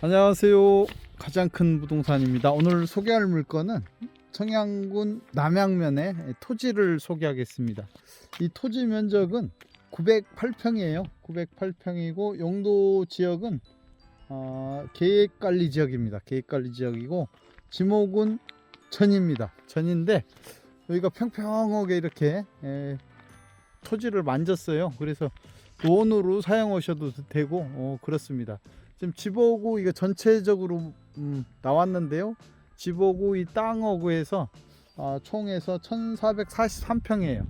안녕하세요. 가장 큰 부동산입니다. 오늘 소개할 물건은 청양군 남양면의 토지를 소개하겠습니다. 이 토지 면적은 908평이에요. 908평이고 용도 지역은 어, 계획관리 지역입니다. 계획관리 지역이고 지목은 전입니다. 전인데 여기가 평평하게 이렇게 에, 토지를 만졌어요. 그래서 논으로 사용하셔도 되고 어, 그렇습니다. 지금 지보구 이거 전체적으로 음, 나왔는데요. 지보구 이 땅어구 해서 어, 총에서 1443평이에요.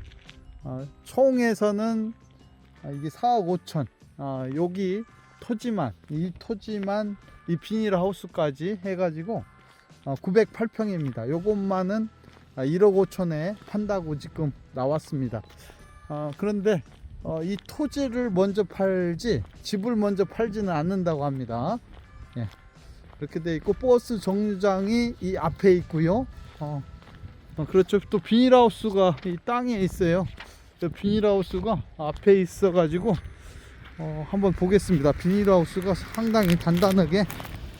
어, 총에서는 아, 이게 4억 5천. 아, 여기 토지만 이 토지만 이 비닐 하우스까지 해가지고 어, 908평입니다. 요것만은 아, 1억 5천에 판다고 지금 나왔습니다. 어, 그런데 어, 이 토지를 먼저 팔지 집을 먼저 팔지는 않는다고 합니다. 예. 그렇게 돼 있고 버스 정류장이 이 앞에 있고요. 어, 어, 그렇죠. 또 비닐하우스가 이 땅에 있어요. 저 비닐하우스가 앞에 있어가지고 어, 한번 보겠습니다. 비닐하우스가 상당히 단단하게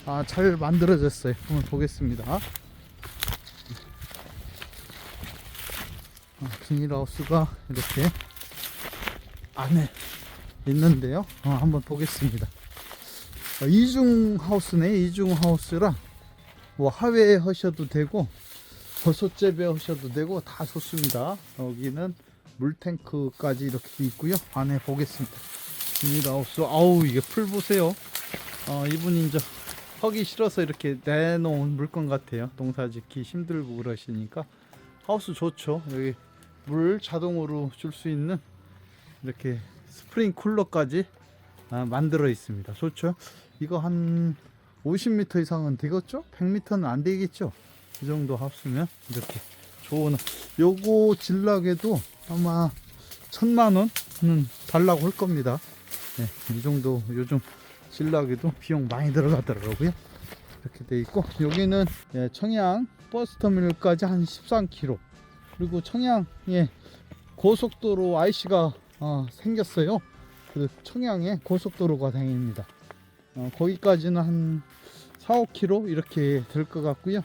아, 잘 만들어졌어요. 한번 보겠습니다. 어, 비닐하우스가 이렇게 안에 있는데요. 어, 한번 보겠습니다. 어, 이중 하우스네. 이중 하우스라 뭐 하회 하셔도 되고 버섯 재배 하셔도 되고 다 좋습니다. 여기는 물탱크까지 이렇게 돼 있고요. 안에 보겠습니다. 비닐하우스. 아우 이게 풀 보세요. 어, 이분이 이제 하기 싫어서 이렇게 내놓은 물건 같아요. 농사 짓기 힘들고 그러시니까 하우스 좋죠. 여기 물 자동으로 줄 수 있는 이렇게 스프링 쿨러까지 아, 만들어 있습니다. 좋죠? 이거 한 50m 이상은 되겠죠? 100m는 안 되겠죠? 이 정도 합수면 이렇게 좋은 요거 질락에도 아마 천만 원은 달라고 할 겁니다. 네, 이 정도 요즘 질락에도 비용 많이 들어가더라고요. 이렇게 돼 있고 여기는 예, 청양 버스터미널까지 한 13km 그리고 청양에 고속도로 IC가 어, 생겼어요. 그 청양에 고속도로가 다닙니다. 어, 거기까지는 한 4, 5km 이렇게 될 것 같고요.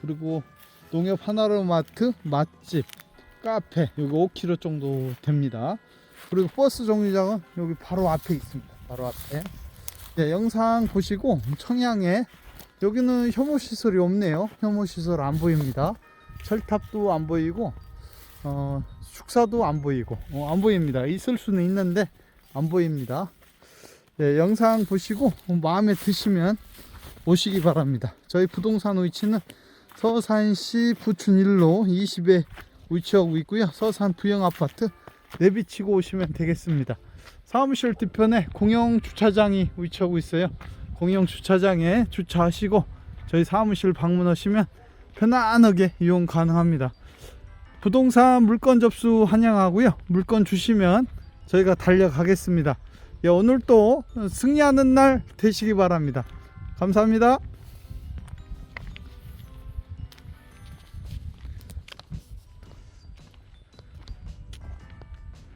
그리고 농협 하나로마트 맛집 카페 여기 5km 정도 됩니다. 그리고 버스 정류장은 여기 바로 앞에 있습니다. 바로 앞에. 네, 영상 보시고 청양에 여기는 혐오 시설이 없네요. 혐오 시설 안 보입니다. 철탑도 안 보이고 어, 축사도 안 보이고 어, 안 보입니다. 있을 수는 있는데 안 보입니다. 네, 영상 보시고 마음에 드시면 오시기 바랍니다. 저희 부동산 위치는 서산시 부춘 1로 20에 위치하고 있고요. 서산 부영 아파트 내비치고 오시면 되겠습니다. 사무실 뒤편에 공영 주차장이 위치하고 있어요. 공영 주차장에 주차하시고 저희 사무실 방문하시면 편안하게 이용 가능합니다. 부동산 물건 접수 환영하고요. 물건 주시면 저희가 달려가겠습니다. 예, 오늘 또 승리하는 날 되시기 바랍니다. 감사합니다.